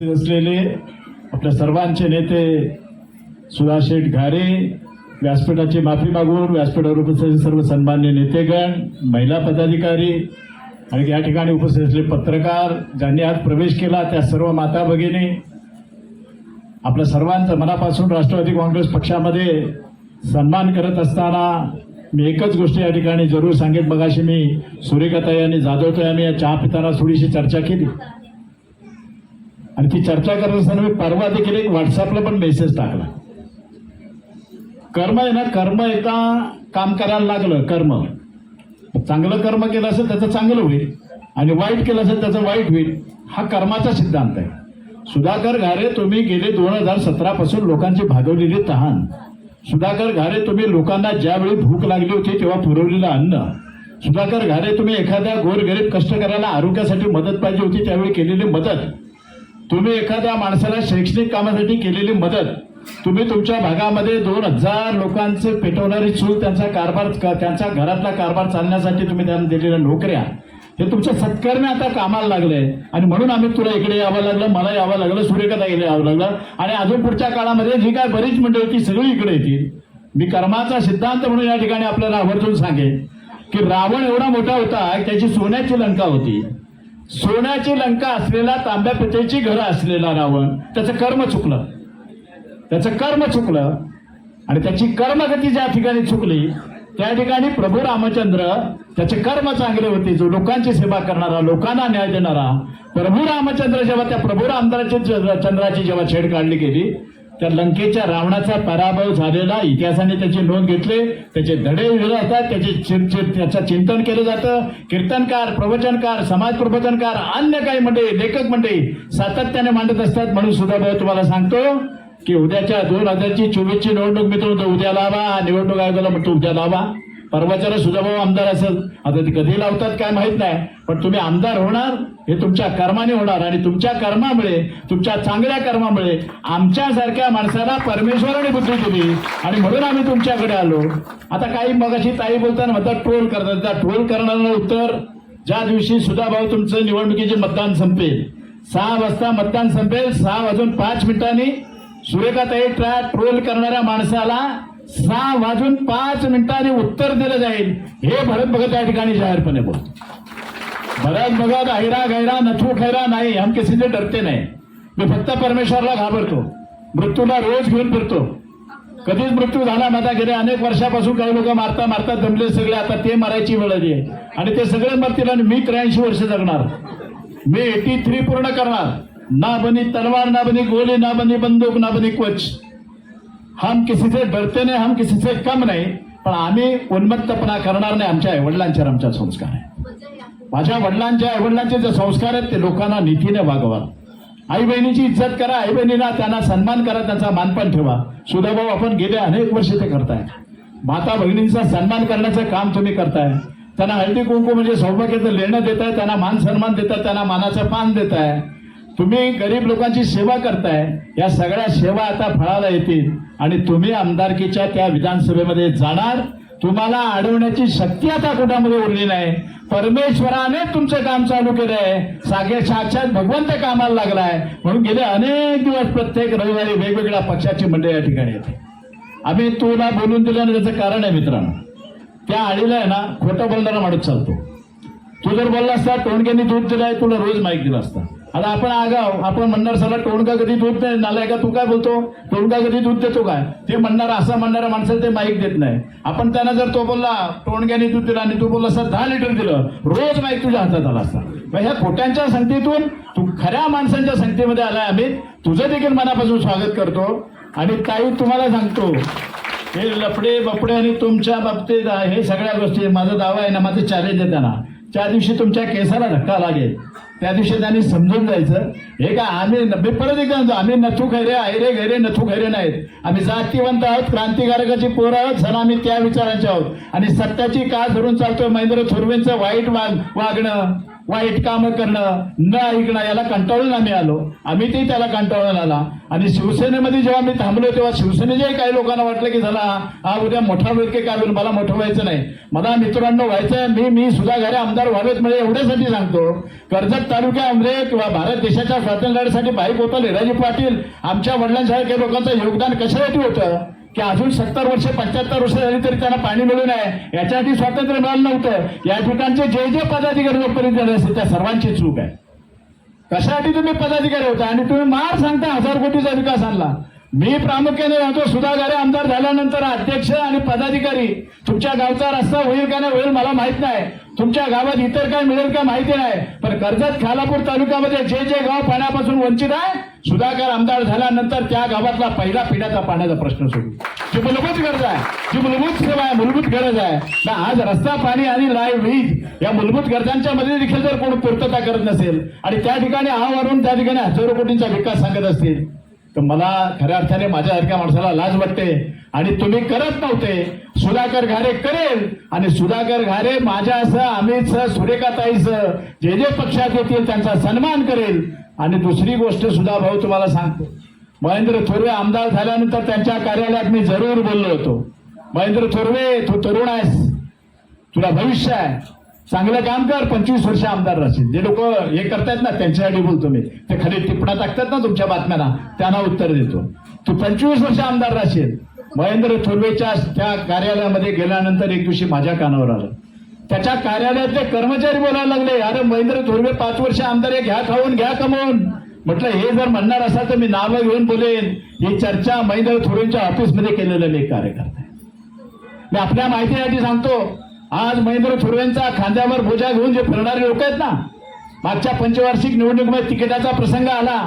असलेले आपल्या सर्वांचे नेते सुधाशेठ घारे व्यासपीठाची माफी मागून व्यासपीठावर उपस्थित सर्व सन्मान्य नेतेगण महिला पदाधिकारी आणि या ठिकाणी उपस्थित असलेले पत्रकार ज्यांनी आज प्रवेश केला त्या सर्व माता भगिनी आपल्या सर्वांचं मनापासून राष्ट्रवादी काँग्रेस पक्षामध्ये सन्मान करत असताना मी एकच गोष्ट या ठिकाणी जरूर सांगेन. बघाशी मी सूर्यकताई आणि जाधवताई आम्ही या चहा पिताना थोडीशी चर्चा केली. आणि ती चर्चा करत असताना मी परवा देखील एक व्हॉट्सअपला पण मेसेज टाकला. कर्म आहे ना कर्म एका काम करायला लागलं कर्म. चांगलं कर्म केलं असेल त्याचं चांगलं होईल आणि वाईट केलं असेल त्याचं वाईट होईल हा कर्माचा सिद्धांत आहे. सुधाकर घारे तुम्ही गेले दोन हजार सतरा पासून लोकांची भागवलेली तहान. सुधाकर घारे तुम्ही लोकांना ज्यावेळी भूक लागली होती तेव्हा पुरवलेलं अन्न. सुधाकर घारे तुम्ही एखाद्या गोरगरीब कष्टकऱ्याला आरोग्यासाठी मदत पाहिजे होती त्यावेळी केलेली मदत. तुम्ही एखाद्या माणसाला शैक्षणिक कामासाठी केलेली मदत तुम्ही तुमच्या भागामध्ये दोन हजार लोकांचे पेटवणारी चूल त्यांचा कारभार त्यांचा घरातला कारभार चालण्यासाठी तुम्ही त्यांना दिलेल्या नोकऱ्या हे तुमच्या सत्कर्मी आता कामाला लागले. आणि म्हणून आम्ही तुला इकडे यावं लागलं मला यावं लागलं सूर्यकथा इकडे यावं लागलं. आणि अजून पुढच्या काळामध्ये जी काय बरीच मंडळी होती सगळी इकडे येतील. मी कर्माचा सिद्धांत म्हणून या ठिकाणी आपल्याला आवर्जून सांगेन की रावण एवढा मोठा होता त्याची सोन्याची लंका होती. सोन्याची लंका असलेला तांब्या पितेची घरं असलेला रावण त्याचं कर्म चुकलं. त्याचं कर्म चुकलं आणि त्याची कर्मगती ज्या ठिकाणी चुकली त्या ठिकाणी प्रभू रामचंद्र त्याचे कर्म चांगले होते. जो लोकांची सेवा करणारा लोकांना न्याय देणारा प्रभू रामचंद्र जेव्हा त्या प्रभू रामचंद्राची चंद्राची जेव्हा छेड काढली गेली त्या लंकेच्या रावणाचा पराभव झालेला इतिहासाने त्याची नोंद घेतली. त्याचे धडे लिहिले जातात त्याचे त्याचं चिंतन केलं जातं. कीर्तनकार प्रवचनकार समाज प्रवचनकार अन्य काही मंडळी लेखक मंडळी सातत्याने मांडत असतात. म्हणून सुद्धा भाऊ तुम्हाला सांगतो की उद्याच्या दोन हजारची चोवीसची निवडणूक मित्र उद्या लावा. निवडणूक आयोगाला म्हणतो उद्या लावा. परवाच्याला सुजाभाऊ आमदार असेल. आता ते कधी लावतात काय माहीत नाही. पण तुम्ही आमदार होणार हे तुमच्या कर्माने होणार आणि तुमच्या कर्मामुळे तुमच्या चांगल्या कर्मामुळे आमच्यासारख्या माणसाला परमेश्वराने बुद्धी दिली आणि म्हणून आम्ही तुमच्याकडे आलो. आता काही मगाशी ताई बोलताना म्हणतात ट्रोल करतात. त्या ट्रोल करणाऱ्यांना उत्तर ज्या दिवशी सुधाभाऊ तुमचं निवडणुकीचे मतदान संपेल. सहा वाजता मतदान संपेल. सहा वाजून पाच मिनिटांनी सुरेखाताई ट्रॅ ट्रोल करणाऱ्या माणसाला सहा वाजून पाच मिनिटांनी उत्तर दिलं जाईल. हे भरत भगत या ठिकाणी जाहीरपणे बोल भरत भगत ऐरा गैरा नथू खैरा नाही हम किसी से डरते नाही. मी फक्त परमेश्वरला घाबरतो. मृत्यूला रोज घेऊन फिरतो. कधीच मृत्यू झाला माझा गेले अनेक वर्षापासून काही लोक मारता मारता दमले सगळे आता ते मारायची वेळ आली आहे. आणि ते सगळे मरतील आणि मी त्र्याऐंशी वर्ष जगणार. मी एटी थ्री पूर्ण करणार. ना बनी तलवार ना बनी गोली ना बनी बंदूक ना बनी क्वच. हम किसी से डरते नाही हम किसी से कम नाही पण आम्ही उन्मत्तपणा करणार नाही आमच्या आईवडिलांचे आमच्या संस्कार आहे माझ्या वडिलांच्या आईवडिलांचे जे संस्कार आहेत ते लोकांना नीतीने वागवा. आई बहिणीची इज्जत करा आई बहिणीला त्यांना सन्मान करा त्यांचा मानपण ठेवा. सुधाभाऊ आपण गेले अनेक वर्ष ते करताय माता भगिनींचा सन्मान करण्याचं काम तुम्ही करताय. त्यांना हळदी कुंकू म्हणजे सौभाग्याचं लेणं देताय त्यांना मान सन्मान देताय त्यांना मानाचं पान देताय. तुम्ही गरीब लोकांची सेवा करताय या सगळ्या सेवा आता फळाला येतील. आणि तुम्ही आमदारकीच्या त्या विधानसभेमध्ये जाणार. तुम्हाला अडवण्याची शक्ती आता कुठामध्ये उरली नाही. परमेश्वराने तुमचं काम चालू केलंय. सागे साक्षात भगवंत कामाला लागलाय. म्हणून गेले अनेक दिवस प्रत्येक रविवारी वेगवेगळ्या पक्षाची मंडळी या ठिकाणी येते. आम्ही तुला बोलून दिल्यानं त्याचं कारण आहे मित्रांनो. त्या आळीला आहे ना खोटं बोलणारा माणूस चालतो. तू जर बोलला असता तोंडग्यांनी दूध दिलाय तुला रोज माहिती दिला असता. आता आपण आगाव आपण म्हणणार सला टोणका कधी दूध नाही नालाय का तू काय बोलतो? टोणका कधी दूध देतो काय? ते म्हणणार असं म्हणणाऱ्या माणसाला ते माईक देत नाही. आपण त्यांना जर तो बोलला टोणक्याने दूध दिला आणि तू बोलला सर दहा लिटर दिलं. रोज माईक तुझ्या हातात आला असता. मग ह्या खोट्यांच्या संगतीतून तू खऱ्या माणसांच्या संगतीमध्ये आलाय आम्ही तुझं देखील मनापासून स्वागत करतो. आणि ताई तुम्हाला सांगतो हे लफडे बपडे आणि तुमच्या बाबतीत हे सगळ्या गोष्टी माझा दावा आहे ना माझं चॅलेंज आहे त्यांना. त्या दिवशी तुमच्या केसाला धक्का लागेल त्या दिवशी त्यांनी समजून जायचं हे का आम्ही मी परत एकदा म्हणतो आम्ही नथू खैरे आयरे गैरे नथू खैरे नाहीत. आम्ही जातीवंत आहोत क्रांतिकारकाची पोरं आहोत सण आम्ही त्या विचारांचे आहोत. आणि सत्याची का धरून चालतोय महेंद्र थोरवेंचं वाईट वाग वागणं. वाईट कामं करणं न ऐकणं याला कंटाळून आम्ही आलो आम्ही ते त्याला कंटाळून आला आणि शिवसेनेमध्ये जेव्हा मी थांबलो तेव्हा शिवसेनेच्याही काही लोकांना वाटलं की झाला हा उद्या मोठा व्यक्ती काय होईल मला मोठं व्हायचं नाही. मला मित्रांनो व्हायचं मी मी सुद्धा घरे आमदार व्हावेत म्हणजे एवढ्यासाठी सांगतो. कर्जत तालुक्यामध्ये किंवा भारत देशाच्या स्वातंत्र्यासाठी बाईक होतं हिराजी पाटील आमच्या वडिलांसारख्या लोकांचं योगदान कशासाठी होतं? की अजून सत्तर वर्ष पंच्याहत्तर वर्ष झाली तरी त्यांना पाणी मिळू नये. याच्यासाठी स्वातंत्र्य मिळालं नव्हतं. या ठिकाणचे जे जे पदाधिकारी लोकपर्यंत झाले असतील त्या सर्वांची चूक आहे. कशासाठी तुम्ही पदाधिकारी होता? आणि तुम्ही मार सांगता हजार कोटीचा विकास आणला. मी प्रामुख्याने राहतो सुधागारे आमदार झाल्यानंतर अध्यक्ष आणि पदाधिकारी. तुमच्या गावचा रस्ता होईल का नाही होईल मला माहीत नाही. तुमच्या गावात इतर काय मिळेल का माहिती नाही. पण कर्जत खालापूर तालुक्यामध्ये जे जे गाव पाण्यापासून वंचित आहे सुधाकर आमदार झाल्यानंतर त्या गावातला पहिला पिढ्याचा पाण्याचा प्रश्न सोडू जी मूलभूत गरज आहे जी मूलभूत सेवा आहे मूलभूत गरज आहे. ना आज रस्ता पाणी आणि लाईव्ह वीज या मूलभूत गरजांच्या मध्ये देखील जर कोण पूर्तता करत नसेल आणि त्या ठिकाणी आवारून त्या ठिकाणी हजारो कोटींचा विकास सांगत असतील तर मला खऱ्या अर्थाने माझ्यासारख्या माणसाला लाज वाटते. आणि तुम्ही करत नव्हते. सुधाकर घारे करेल. आणि सुधाकर घारे माझ्यासह अमितसह सुरेखाताईसह जे जे पक्षात येतील त्यांचा सन्मान करेल. आणि दुसरी गोष्ट सुद्धा भाऊ तुम्हाला सांगतो. महेंद्र थोरवे आमदार झाल्यानंतर त्यांच्या कार्यालयात मी जरूर बोललो होतो. महेंद्र थोरवे तू तरुण आहेस. तुला भविष्य आहे. चांगलं काम कर पंचवीस वर्ष आमदार राहशील. जे लोक हे करतायत ना त्यांच्यासाठी बोलतो मी. ते खाली टिपणा टाकतात ना तुमच्या बातम्यांना त्यांना उत्तर देतो. तू पंचवीस वर्ष आमदार राहशील. महेंद्र थोरवेच्या त्या कार्यालयामध्ये गेल्यानंतर एक दिवशी माझ्या कानावर आलं. त्याच्या कार्यालयातले कर्मचारी बोलायला लागले अरे महेंद्र थोरवे पाच वर्ष आमदार आहे घ्या खाऊन घ्या कमवून. म्हटलं हे जर म्हणणार असाल तर मी नावं घेऊन बोलेन. ही चर्चा महेंद्र थोरवेंच्या ऑफिसमध्ये केलेलं मी कार्यकर्ता मी आपल्या माहितीसाठी सांगतो आज महेंद्र थोरवेंचा खांद्यावर बोजा घेऊन जे फिरणारे लोक आहेत ना मागच्या पंचवार्षिक निवडणुकीमध्ये तिकिटाचा प्रसंग आला.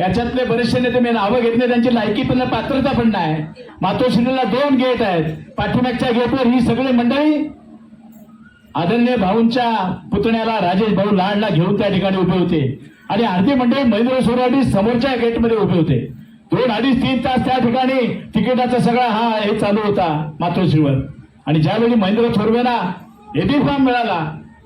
याच्यातले बरेचसे नेते मी नावं घेतले त्यांची लायकी पण पात्रता पण नाही. मातोश्रीला दोन गेट आहेत. पाठीमागच्या गेटवर ही सगळी मंडळी आदरणीय भाऊंच्या पुतण्याला राजेश भाऊ लाडला घेऊन त्या ठिकाणी उभे होते. आणि आरती मंडळी महेंद्र सोराडी समोरच्या गेटमध्ये उभे होते. दोन अडीच तीन तास त्या ठिकाणी तिकिटाचा सगळा हा हे चालू होता मातोश्रीवर. आणि ज्यावेळी महेंद्र थोरवेला एबी फॉर्म मिळाला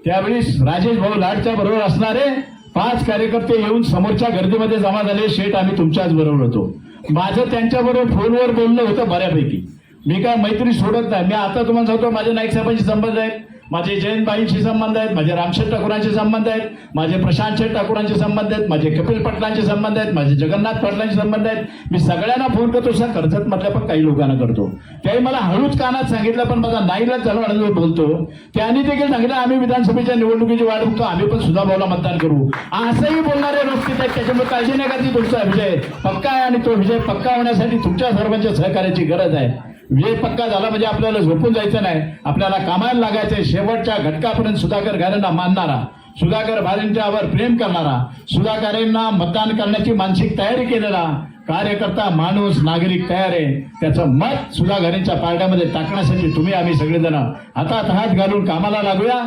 त्यावेळी राजेश भाऊ लाडच्या बरोबर असणारे पाच कार्यकर्ते येऊन समोरच्या गर्दीमध्ये जमा झाले. शेठ आम्ही तुमच्याच बरोबर होतो. माझं त्यांच्याबरोबर फोनवर बोलणं होतं बऱ्यापैकी. मी काय मैत्री सोडत नाही. मी आता तुम्हाला सांगतो माझ्या नाईक साहेबांशी संबंध आहे. माझे जयंतबाईंशी संबंध आहेत माझे रामशेठ ठाकूरांशी संबंध आहेत माझे प्रशांत शेठ ठाकूरांचे संबंध आहेत माझे कपिल पटलांशी संबंध आहेत माझे जगन्नाथ पटलांशी संबंध आहेत. मी सगळ्यांना फोन करतो सर कर्जत मधल्या पण काही लोकांना करतो. त्याही मला हळूच कानात सांगितलं पण माझा नाईलाच झाला आणि बोलतो त्यांनी देखील सांगितलं आम्ही विधानसभेच्या निवडणुकीची वाट बघतो आम्ही पण सुद्धा भाऊला मतदान करू. असंही बोलणारे लोक तिथे आहेत त्याच्यामुळे काळजी नका ती तुमचा विजय. पक्का आहे आणि तो विजय पक्का होण्यासाठी तुमच्या सर्वांच्या सहकार्याची गरज आहे. विजय पक्का झाला म्हणजे आपल्याला झोपून जायचं नाही. आपल्याला कामाला लागायचं शेवटच्या घटकापर्यंत सुधाकर घारेंना मानणारा सुधाकर भालेंच्यावर प्रेम करणारा सुधाकरांना मतदान करण्याची मानसिक तयारी केलेला कार्यकर्ता माणूस नागरिक तयार आहे. त्याचं मत सुधाकरांच्या पारड्यामध्ये टाकण्यासाठी तुम्ही आम्ही सगळेजण हातात हात घालून कामाला लागूया.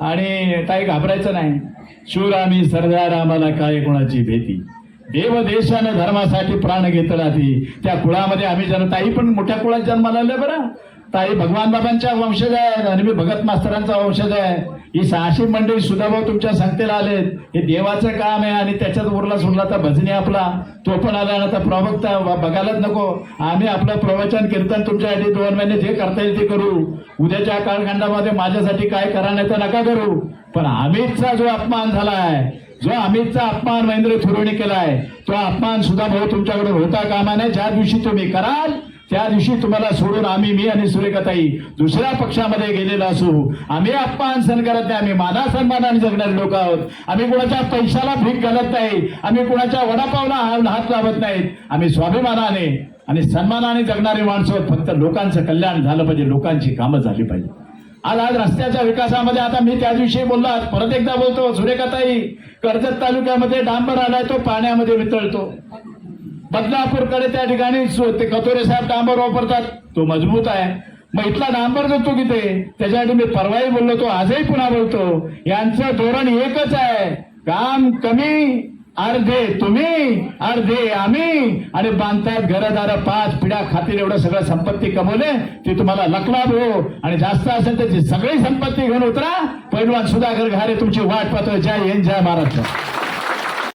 आणि काही घाबरायचं नाही. शूर आम्ही सरदार आम्हाला काय कोणाची भीती? देवदेशानं धर्मासाठी प्राण घेतला ती त्या कुळामध्ये आम्ही जन्म ताई पण मोठ्या कुळात जन्माला आल्या बरं. ताई भगवान बाबांच्या वंशज आहेत आणि मी भगत मास्तरांचा वंशज आहे. ही सहाशे मंडळी सुद्धा भाऊ तुमच्या संगतेला आलेत. हे देवाचं काम आहे आणि त्याच्यात उरला सोडला तर भजनी आपला तो पण आला ना तर प्रवक्ता बघायलाच नको. आम्ही आपलं प्रवचन कीर्तन तुमच्यासाठी दोन महिने जे करता येईल ते करू. उद्याच्या कालखंडामध्ये माझ्यासाठी काय करा नाही तर नका करू. पण अमितचा जो अपमान झालाय जो अमितचा अपमान महेंद्र थुरोने केला आहे तो अपमान सुद्धा भाऊ तुमच्याकडून होता कामा नाही ज्या दिवशी तुम्ही कराल त्या दिवशी तुम्हाला सोडून आम्ही मी आणि सुरेखाताई दुसऱ्या पक्षामध्ये गेलेलो असू. आम्ही अपमान सहन करत नाही आम्ही माना सन्मानाने जगणारे लोक आहोत. आम्ही कुणाच्या पैशाला भीक घालत नाही आम्ही कुणाच्या वडापावला हात लावत नाहीत आम्ही स्वाभिमानाने आणि सन्मानाने जगणारी माणसं फक्त लोकांचं कल्याण झालं पाहिजे लोकांची कामं झाली पाहिजे. आज आज रस्त्याच्या विकासामध्ये आता मी त्या दिवशी बोललो आज परत एकदा बोलतो सुरेखाताई कर्जत तालुक्यामध्ये डांबर आलाय तो पाण्यामध्ये वितळतो. बदलापूरकडे त्या ठिकाणी कतोरे साहेब डांबर वापरतात तो मजबूत आहे. मग इथला डांबर जातो किथे त्याच्यासाठी मी परवाही बोललो तो आजही पुन्हा बोलतो. यांचं धोरण एकच आहे. काम कमी अर्धे तुम्ही अर्धे आम्ही आणि बांधतायत घरदार पाच पिढ्या खातील एवढं सगळं संपत्ती कमवले ती तुम्हाला लकला हो. आणि जास्त असेल तर ती सगळी संपत्ती घेऊन उतरा. पैलवान सुधाकर घारे तुमची वाट पाहतोय. जय हिंद जय महाराष्ट्र.